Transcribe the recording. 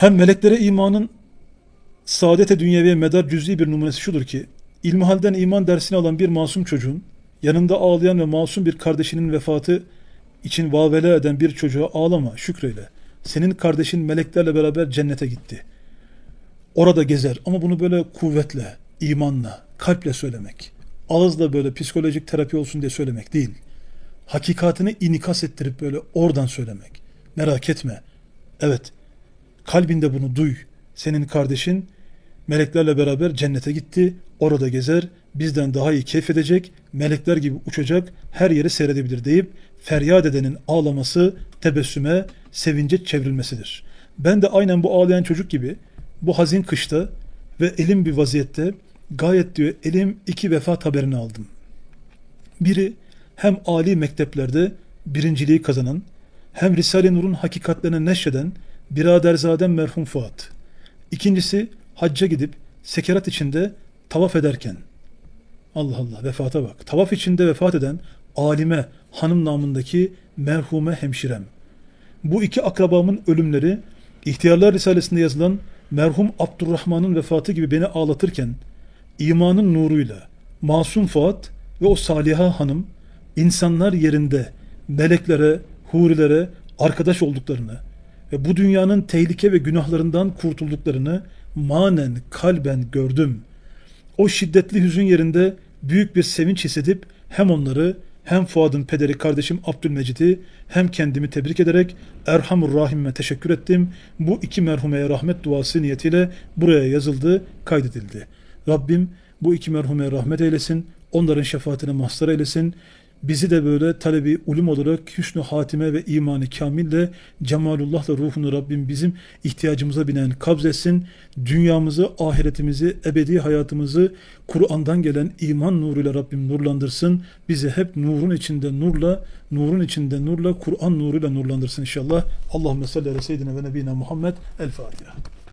Hem meleklere imanın saadete dünyeviye medar cüz'i bir numarası şudur ki, ilmihalden iman dersini alan bir masum çocuğun, yanında ağlayan ve masum bir kardeşinin vefatı için vavele eden bir çocuğa ağlama, şükreyle. Senin kardeşin meleklerle beraber cennete gitti. Orada gezer ama bunu böyle kuvvetle, imanla, kalple söylemek. Ağızla böyle psikolojik terapi olsun diye söylemek değil. Hakikatini inikas ettirip böyle oradan söylemek. Merak etme. Evet, kalbinde bunu duy. Senin kardeşin meleklerle beraber cennete gitti. Orada gezer, bizden daha iyi keyif edecek, melekler gibi uçacak, her yeri seyredebilir deyip feryat edenin ağlaması tebessüme, sevince çevrilmesidir. Ben de aynen bu ağlayan çocuk gibi bu hazin kışta ve elim bir vaziyette gayet diyor elim iki vefat haberini aldım. Biri hem âli mekteplerde birinciliği kazanan, hem Risale-i Nur'un hakikatlerine neşreden Biraderzadem merhum Fuat. İkincisi hacca gidip sekerat içinde tavaf ederken, Allah Allah vefata bak, tavaf içinde vefat eden alime, hanım namındaki merhume hemşirem. Bu iki akrabamın ölümleri İhtiyarlar Risalesi'nde yazılan merhum Abdurrahman'ın vefatı gibi beni ağlatırken imanın nuruyla Masum Fuat ve o Saliha Hanım insanlar yerinde meleklere, hurilere arkadaş olduklarını ve bu dünyanın tehlike ve günahlarından kurtulduklarını manen kalben gördüm. O şiddetli hüzün yerinde büyük bir sevinç hissedip hem onları hem Fuad'ın pederi kardeşim Abdülmecid'i hem kendimi tebrik ederek Erhamur Rahim'e teşekkür ettim. Bu iki merhumeye rahmet duası niyetiyle buraya yazıldı, kaydedildi. Rabbim bu iki merhumeye rahmet eylesin, onların şefaatine mazhar eylesin. Bizi de böyle talebi ulum olarak hüsnü hatime ve imanı kamille cemalullahla ruhunu Rabbim bizim ihtiyacımıza binen kabz etsin. Dünyamızı, ahiretimizi, ebedi hayatımızı Kur'an'dan gelen iman nuruyla Rabbim nurlandırsın. Bizi hep nurun içinde nurla, nurun içinde nurla, Kur'an nuruyla nurlandırsın inşallah. Allahümme salli ala seyyidina ve nebina Muhammed. El Fatiha.